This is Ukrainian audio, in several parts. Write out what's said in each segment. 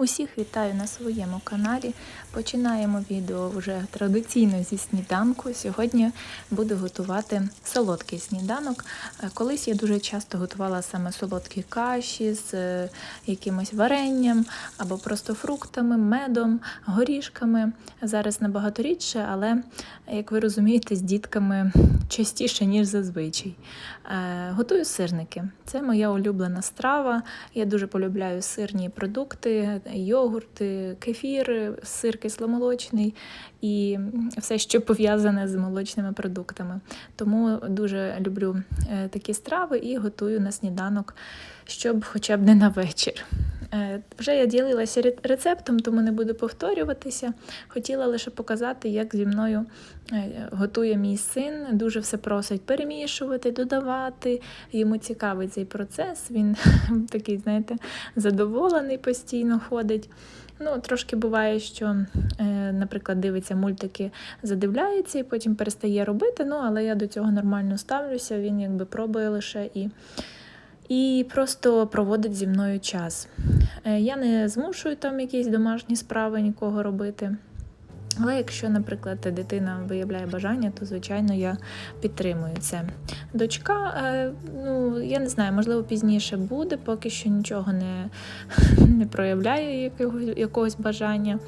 Усіх вітаю на своєму каналі. Починаємо відео вже традиційно зі сніданку. Сьогодні буду готувати солодкий сніданок. Е, Колись я дуже часто готувала саме солодкі каші з е, якимось варенням або просто фруктами, медом, горішками. Зараз набагато рідше, але як ви розумієте, з дітками частіше, ніж зазвичай. Е, Готую сирники. Це моя улюблена страва. Я дуже полюбляю сирні продукти, йогурти, кефір, сир кисломолочний і все, що пов'язане з молочними продуктами. Тому дуже люблю е, такі страви і готую на сніданок, щоб хоча б не на вечір. Е, Вже я ділилася рецептом, тому не буду повторюватися. Хотіла лише показати, як зі мною е, готує мій син. Дуже все просить перемішувати, додавати. Йому цікавий цей процес. Він такий, знаєте, задоволений постійно ходить. Ну, трошки буває, що, е, наприклад, дивиться мультики, задивляється і потім перестає робити. Ну, але я до цього нормально ставлюся. Він якби пробує лише і і просто проводить зі мною час. Е, Я не змушую там якісь домашні справи нікого робити. Але якщо, наприклад, дитина виявляє бажання, то звичайно я підтримую це. Дочка, е, ну я не знаю, можливо, пізніше буде, поки що нічого не, не проявляє якогось, якогось бажання.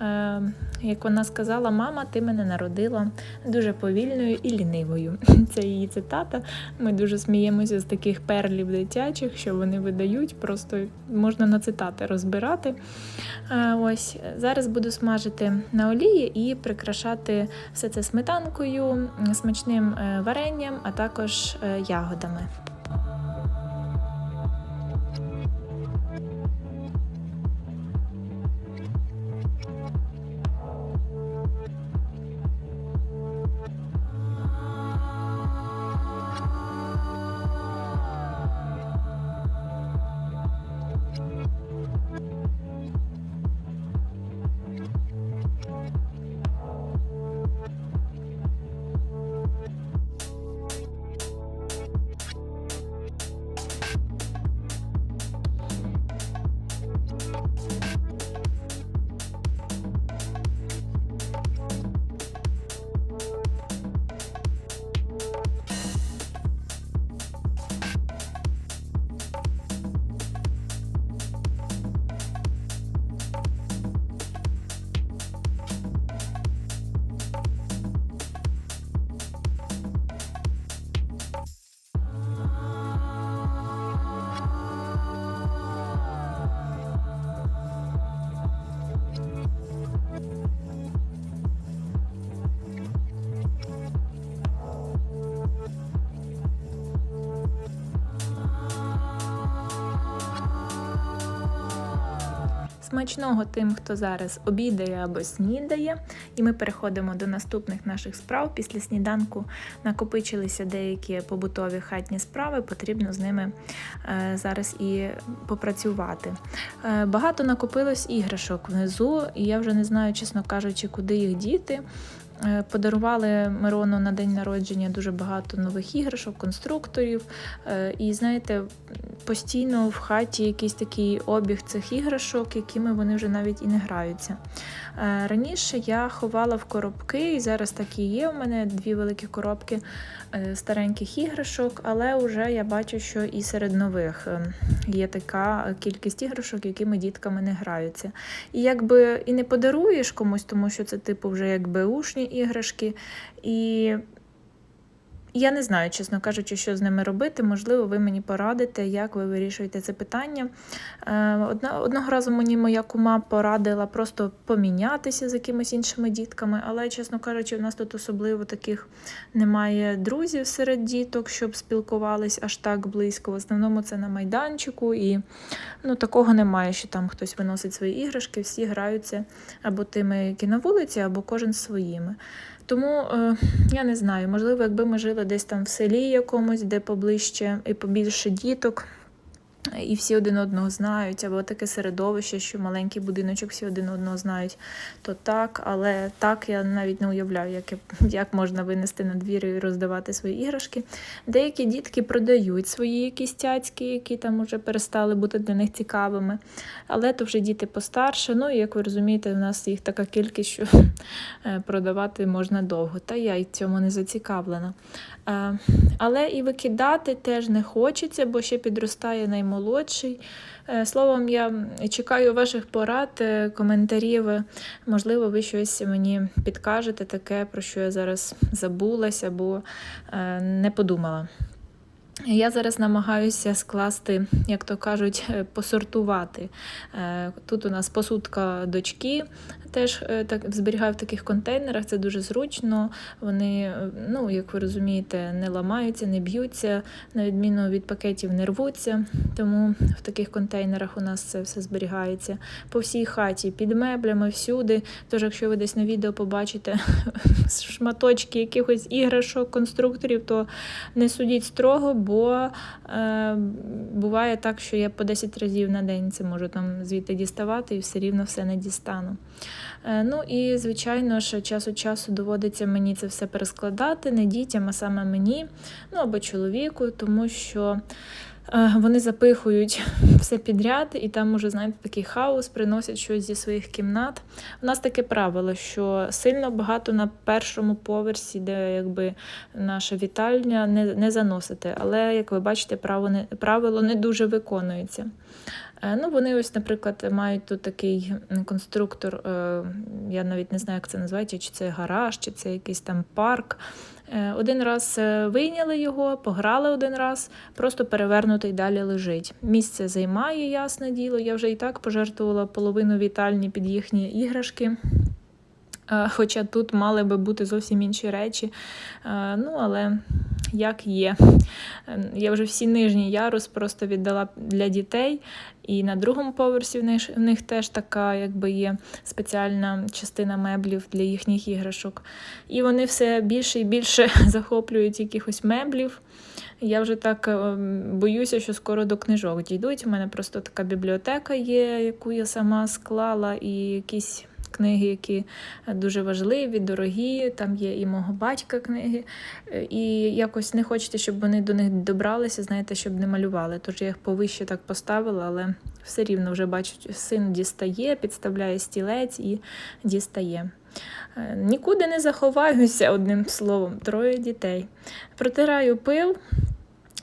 Е, Як вона сказала, мама, ти мене народила дуже повільною і лінивою. Це її цитата. Ми дуже сміємося з таких перлів дитячих, що вони видають, просто можна на цитати розбирати. Е, Ось зараз буду смажити на олії і прикрашати все це сметанкою, смачним е, варенням, а також ягодами. Смачного тим, хто зараз обідає або снідає. І ми переходимо до наступних наших справ. Після сніданку накопичилися деякі побутові хатні справи, потрібно з ними е, зараз і попрацювати. Е, Багато накопилось іграшок внизу, і я вже не знаю, чесно кажучи, куди їх діти. Е, Подарували Мирону на день народження дуже багато нових іграшок, конструкторів. Е, І знаєте, постійно в хаті якийсь такий обіг цих іграшок, якими вони вже навіть і не граються. Е, Раніше я ховала в коробки, і зараз так і є. У мене дві великі коробки стареньких іграшок, але вже я бачу, що і серед нових е, є така кількість іграшок, якими дітками не граються. І якби і не подаруєш комусь, тому що це типу вже як ушні іграшки. І я не знаю, чесно кажучи, що з ними робити. Можливо, ви мені порадите, як ви вирішуєте це питання. Е, одного разу мені моя кума порадила просто помінятися з якимись іншими дітками, але, чесно кажучи, в нас тут особливо таких немає друзів серед діток, щоб спілкувались аж так близько. В основному це на майданчику, і ну, такого немає, що там хтось виносить свої іграшки, всі граються або тими, які на вулиці, або кожен своїми. Тому е, я не знаю, можливо, якби ми жили десь там в селі якомусь, де поближче і побільше діток, і всі один одного знають, або таке середовище, що маленький будиночок всі один одного знають, то так, але так я навіть не уявляю, як, як можна винести на двір і роздавати свої іграшки. Деякі дітки продають свої якісь цяцьки, які там уже перестали бути для них цікавими. Але то вже діти постарше. Ну і як ви розумієте, у нас їх така кількість, що е, продавати можна довго. Та я й цьому не зацікавлена. Але і викидати теж не хочеться, бо ще підростає наймолодший. Е, Словом, я чекаю ваших порад, е, коментарів. Можливо, ви щось мені підкажете таке, про що я зараз забулася або е, не подумала. Я зараз намагаюся скласти, як то кажуть, посортувати. Тут у нас посудка дочки, теж е, так зберігаю в таких контейнерах. Це дуже зручно. Вони, е, ну як ви розумієте, не ламаються, не б'ються, на відміну від пакетів не рвуться. Тому в таких контейнерах у нас це все зберігається по всій хаті, під меблями, всюди. Тож, якщо ви десь на відео побачите шматочки якихось іграшок, конструкторів, то не судіть строго, бо е, буває так, що я по 10 разів на день це можу там звідти діставати і все рівно все не дістану. Е, ну і, звичайно ж, час від часу доводиться мені це все перескладати, не дітям, а саме мені, ну або чоловіку, тому що. е, Вони запихують все підряд, і там уже, знаєте, такий хаос, приносять щось зі своїх кімнат. У нас таке правило, що сильно багато на першому поверсі, де якби наша вітальня, не, не заносити. Але, як ви бачите, право не, правило не дуже виконується. Е, Ну, вони ось, наприклад, мають тут такий конструктор, е, я навіть не знаю, як це називається, чи це гараж, чи це якийсь там парк. Е, Один раз вийняли його, пограли один раз, просто перевернутий далі лежить. Місце займає, ясне діло. Я вже і так пожертвувала половину вітальні під їхні іграшки. Хоча тут мали би бути зовсім інші речі. Ну, але як є. Е, Я вже всі нижній ярус просто віддала для дітей. І на другому поверсі в них, в них теж така, якби є спеціальна частина меблів для їхніх іграшок. І вони все більше і більше захоплюють якихось меблів. Я вже так е, боюся, що скоро до книжок дійдуть. У мене просто така бібліотека є, яку я сама склала, і якісь книги, які дуже важливі, дорогі. Там є і мого батька книги. Е, І якось не хочете, щоб вони до них добралися, знаєте, щоб не малювали. Тож я їх повище так поставила, але все рівно вже бачу, син дістає, підставляє стілець і дістає. Е, Нікуди не заховаюся, одним словом, троє дітей. Протираю пил.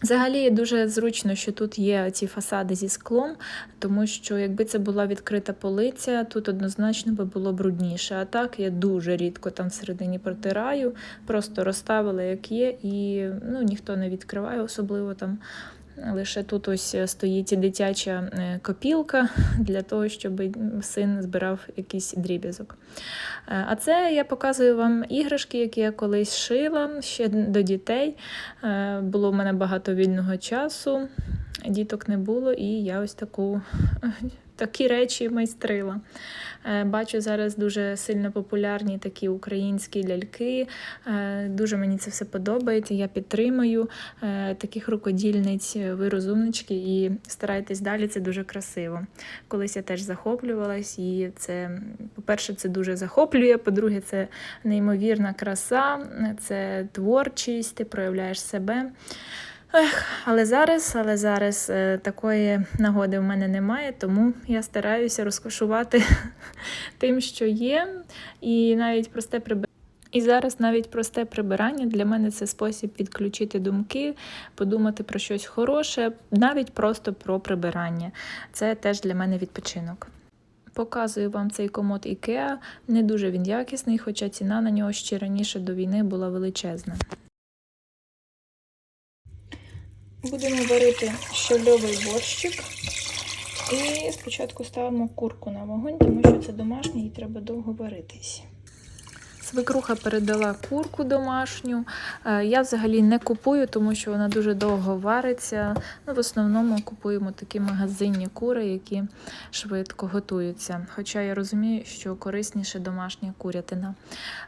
Взагалі дуже зручно, що тут є ці фасади зі склом, тому що якби це була відкрита полиця, тут однозначно би було брудніше. А так я дуже рідко там всередині протираю, просто розставила як є, і ну, ніхто не відкриває, особливо там. Лише тут ось стоїть дитяча е, копілка для того, щоб син збирав якийсь дріб'язок. Е, А це я показую вам іграшки, які я колись шила ще до дітей. Е, Було в мене багато вільного часу, діток не було, і я ось таку, такі речі майстрила. Е, Бачу зараз дуже сильно популярні такі українські ляльки. Е, Дуже мені це все подобається. Я підтримую е, таких рукодільниць. Ви розумнички і старайтесь далі. Це дуже красиво. Колись я теж захоплювалась, і це, по-перше, це дуже захоплює. По-друге, це неймовірна краса, це творчість, ти проявляєш себе. Ех, але зараз, але зараз е, такої нагоди в мене немає, тому я стараюся розкошувати тим, що є, і навіть просте прибирання. І зараз навіть просте прибирання для мене це спосіб підключити думки, подумати про щось хороше, навіть просто про прибирання. Це теж для мене відпочинок. Показую вам цей комод IKEA. Не дуже він якісний, хоча ціна на нього ще раніше до війни була величезна. Будемо варити щольовий борщик. І спочатку ставимо курку на вогонь, тому що це домашній і треба довго варитись. Свекруха передала курку домашню. Е, Я взагалі не купую, тому що вона дуже довго вариться. Ну, в основному купуємо такі магазинні кури, які швидко готуються. Хоча я розумію, що корисніше домашня курятина.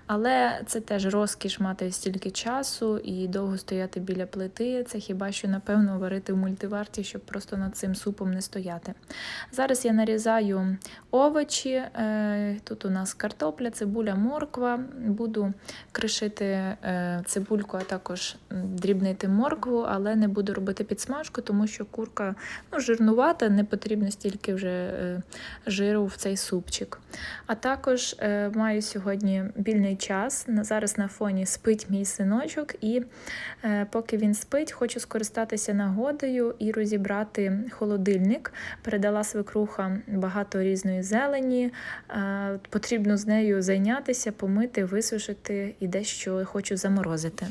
Але це теж розкіш мати стільки часу і довго стояти біля плити. Це хіба що, напевно, варити в мультиварті, щоб просто над цим супом не стояти. Зараз я нарізаю овочі. Е, Тут у нас картопля, цибуля, морква. Буду кришити е, цибульку, а також дрібнити моркву, але не буду робити підсмажку, тому що курка ну, жирнувата, не потрібно стільки вже е, жиру в цей супчик. А також е, маю сьогодні вільний час. Зараз на фоні спить мій синочок, і поки він спить, хочу скористатися нагодою і розібрати холодильник. Передала свекруха багато різної зелені. Потрібно з нею зайнятися, помити, висушити і дещо хочу заморозити.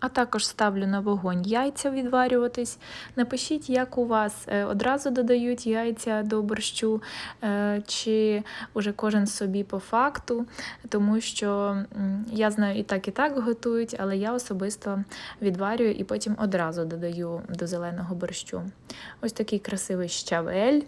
А також ставлю на вогонь яйця відварюватись. Напишіть, як у вас е, одразу додають яйця до борщу, е, чи уже кожен собі по факту, тому що я знаю і так, і так готують, але я особисто відварюю і потім одразу додаю до зеленого борщу. Ось такий красивий щавель.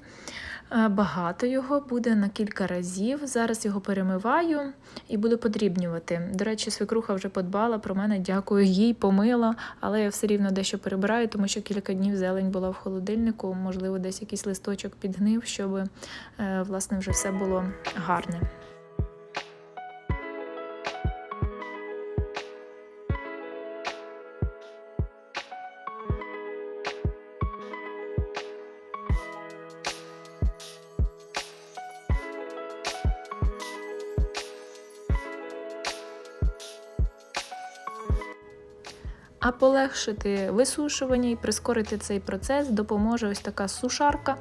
Е, Багато його буде на кілька разів. Зараз його перемиваю і буду подрібнювати. До речі, свекруха вже подбала про мене, дякую їй, помила, але я все рівно дещо перебираю, тому що кілька днів зелень була в холодильнику. Можливо, десь якийсь листочок підгнив, щоб е, власне вже все було гарне. А полегшити висушування і прискорити цей процес допоможе ось така сушарка.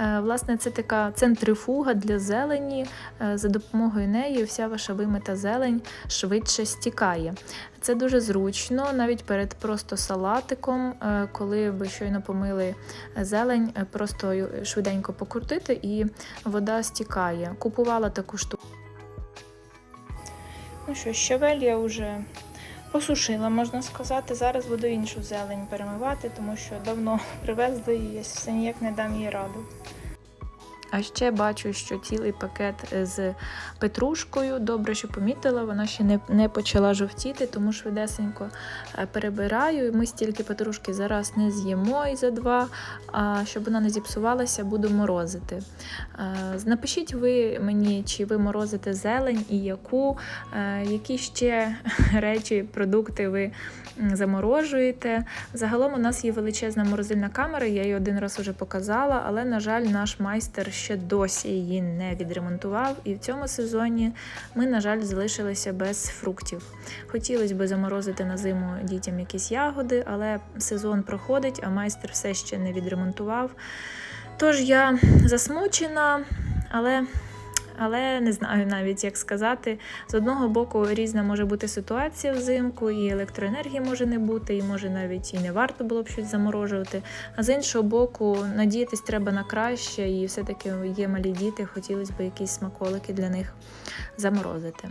Е, Власне, це така центрифуга для зелені. Е, За допомогою неї вся ваша вимита зелень швидше стікає. Це дуже зручно, навіть перед просто салатиком, е, коли ви щойно помили зелень, просто швиденько покрутити і вода стікає. Купувала таку штуку. Ну що, щавель я вже посушила, можна сказати. Зараз буду іншу зелень перемивати, тому що давно привезли її, я все ніяк не дам їй раду. А ще бачу, що цілий пакет з петрушкою. Добре, що помітила, вона ще не, не почала жовтіти, тому швидесенько е, перебираю. Ми стільки петрушки зараз не з'їмо і за два. А щоб вона не зіпсувалася, буду морозити. Е, Напишіть ви мені, чи ви морозите зелень і яку, е, які ще речі, продукти ви заморожуєте. Загалом у нас є величезна морозильна камера, я її один раз вже показала, але, на жаль, наш майстер ще досі її не відремонтував. І в цьому сезоні ми, на жаль, залишилися без фруктів. Хотілося б заморозити на зиму дітям якісь ягоди, але сезон проходить, а майстер все ще не відремонтував. Тож я засмучена, але. Але не знаю навіть, як сказати. З одного боку, різна може бути ситуація взимку, і електроенергії може не бути, і може навіть і не варто було б щось заморожувати. А з іншого боку, надіятись треба на краще, і все-таки є малі діти, хотілося б якісь смаколики для них заморозити.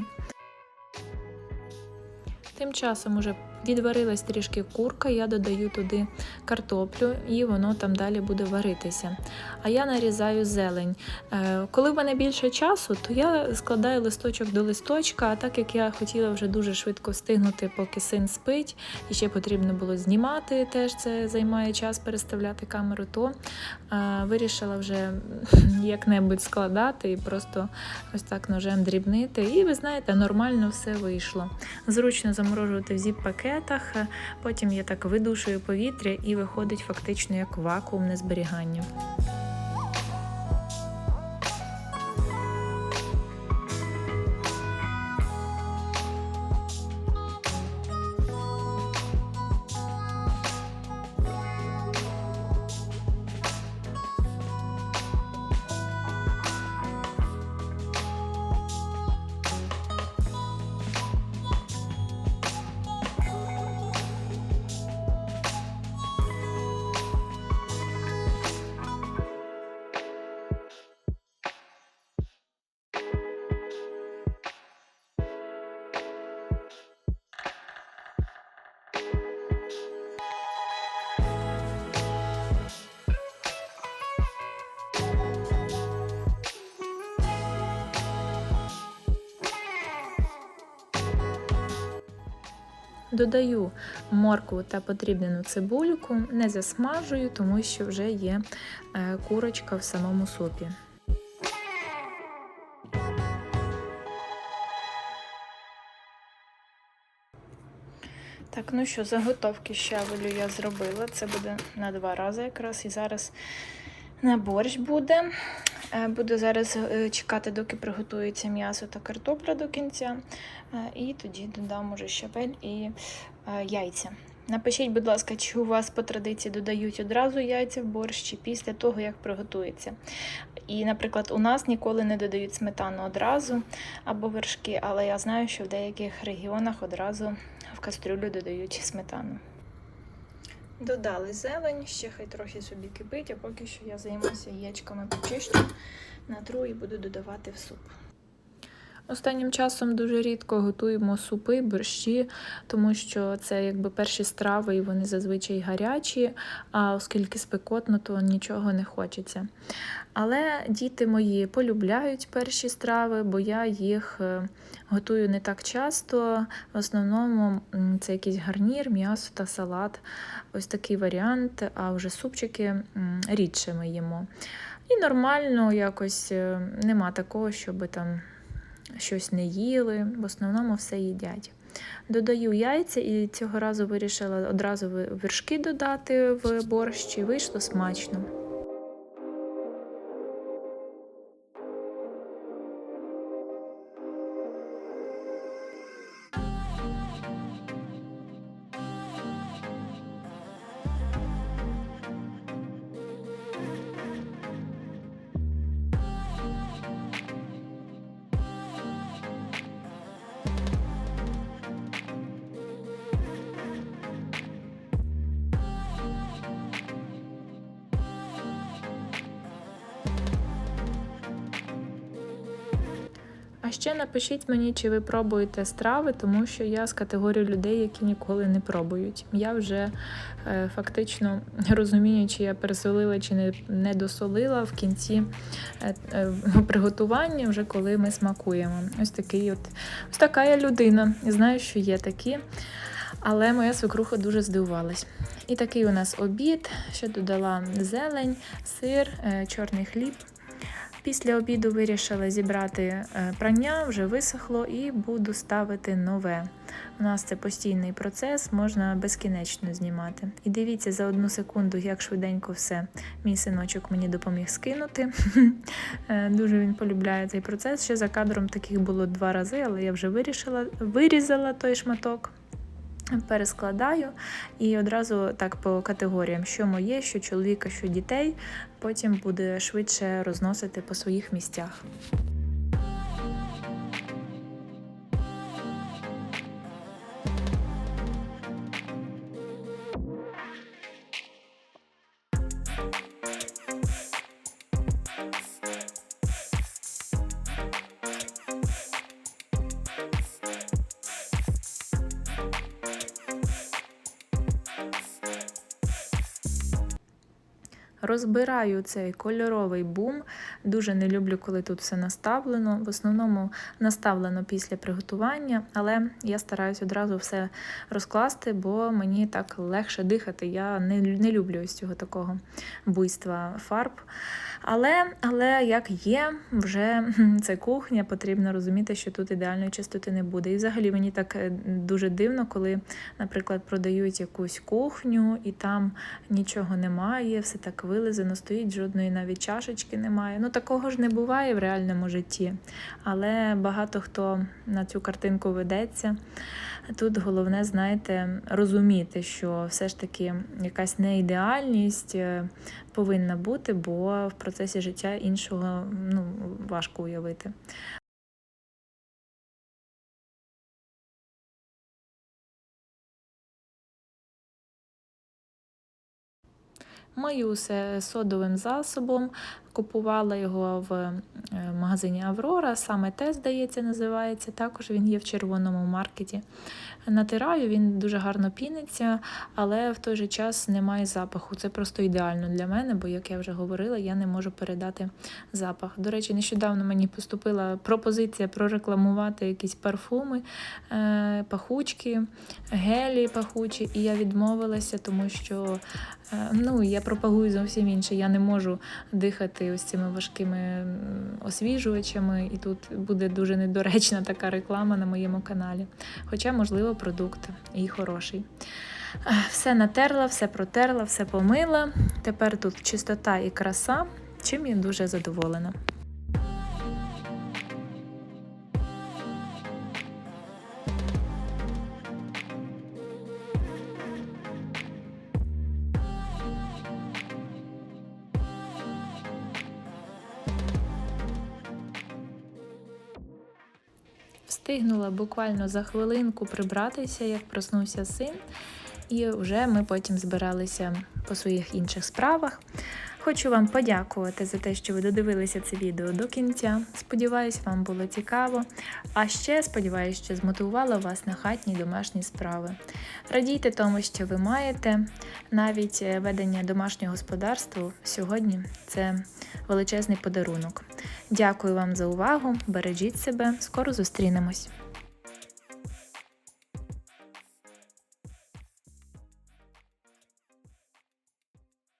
Тим часом уже відварилась трішки курка, я додаю туди картоплю і воно там далі буде варитися. А я нарізаю зелень. Е, Коли в мене більше часу, то я складаю листочок до листочка, а так як я хотіла вже дуже швидко встигнути, поки син спить, і ще потрібно було знімати, теж це займає час переставляти камеру, то е, вирішила вже як-небудь складати і просто ось так ножем дрібнити. І ви знаєте, нормально все вийшло. Зручно заморожувати в зіп-пакетах, е, потім я так видушую повітря і виходить фактично як вакуумне зберігання. Додаю моркву та подрібнену цибульку, не засмажую, тому що вже є е, курочка в самому супі. Так, ну що, заготовки щавелю я зробила. Це буде на два рази якраз. І зараз на борщ буде. Е, Буду зараз е, чекати, доки приготується м'ясо та картопля до кінця. Е, І тоді додам уже щавель і яйця. Напишіть, будь ласка, чи у вас по традиції додають одразу яйця в борщ, чи після того, як приготується. І, наприклад, у нас ніколи не додають сметану одразу або вершки, але я знаю, що в деяких регіонах одразу в кастрюлю додають сметану. Додали зелень, ще хай трохи собі кипить, а поки що я займуся яєчками почищу, натру і буду додавати в суп. Останнім часом дуже рідко готуємо супи, борщі, тому що це якби перші страви, і вони зазвичай гарячі, а оскільки спекотно, то нічого не хочеться. Але діти мої полюбляють перші страви, бо я їх е, готую не так часто. В основному це якийсь гарнір, м'ясо та салат. Ось такий варіант, а вже супчики рідше ми їмо. І нормально якось е, нема такого, щоб там щось не їли. В основному все їдять. Додаю яйця і цього разу вирішила одразу вершки додати в борщ, і вийшло смачно. Ще напишіть мені, чи ви пробуєте страви, тому що я з категорії людей, які ніколи не пробують. Я вже е, фактично розумію, чи я пересолила, чи не, не досолила в кінці е, е, приготування, вже коли ми смакуємо. Ось такий от ось така я людина. Знаю, що є такі. Але моя свекруха дуже здивувалась. І такий у нас обід. Ще додала зелень, сир, е, чорний хліб. Після обіду вирішила зібрати е, прання, вже висохло, і буду ставити нове. У нас це постійний процес, можна безкінечно знімати. І дивіться за одну секунду, як швиденько все. Мій синочок мені допоміг скинути. Е, Дуже він полюбляє цей процес. Ще за кадром таких було два рази, але я вже вирішила, вирізала той шматок. Перескладаю і одразу так по категоріям, що моє, що чоловіка, що дітей. Потім буде швидше розносити по своїх місцях. Розбираю цей кольоровий бум. Дуже не люблю, коли тут все наставлено. В основному наставлено після приготування, але я стараюсь одразу все розкласти, бо мені так легше дихати. Я не, не люблю ось цього такого буйства фарб. Але, але як є, вже це кухня, потрібно розуміти, що тут ідеальної чистоти не буде. І взагалі мені так е, дуже дивно, коли, наприклад, продають якусь кухню і там нічого немає, все так вилизано стоїть, жодної навіть чашечки немає. Ну такого ж не буває в реальному житті. Але багато хто на цю картинку ведеться. Тут головне, знаєте, розуміти, що все ж таки якась неідеальність е, повинна бути, бо в процесі життя іншого ну, важко уявити. Мию все содовим засобом, Купувала його в е, магазині Аврора, саме те, здається, називається. Також він є в червоному маркеті. Натираю, він дуже гарно піниться, але в той же час немає запаху. Це просто ідеально для мене, бо, як я вже говорила, я не можу передати запах. До речі, нещодавно мені поступила пропозиція прорекламувати якісь парфуми, е, пахучки, гелі пахучі, і я відмовилася, тому що е, ну, я пропагую зовсім інше. Я не можу дихати ось цими важкими освіжувачами, і тут буде дуже недоречна така реклама на моєму каналі. Хоча, можливо, продукт і хороший. Все натерла, все протерла, все помила. Тепер тут чистота і краса, чим я дуже задоволена. Встигнула буквально за хвилинку прибратися, як проснувся син, і вже ми потім збиралися по своїх інших справах. Хочу вам подякувати за те, що ви додивилися це відео до кінця. Сподіваюсь, вам було цікаво. А ще сподіваюся, що змотивувала вас на хатні домашні справи. Радійте тому, що ви маєте. Навіть е, ведення домашнього господарства сьогодні це величезний подарунок. Дякую вам за увагу. Бережіть себе. Скоро зустрінемось.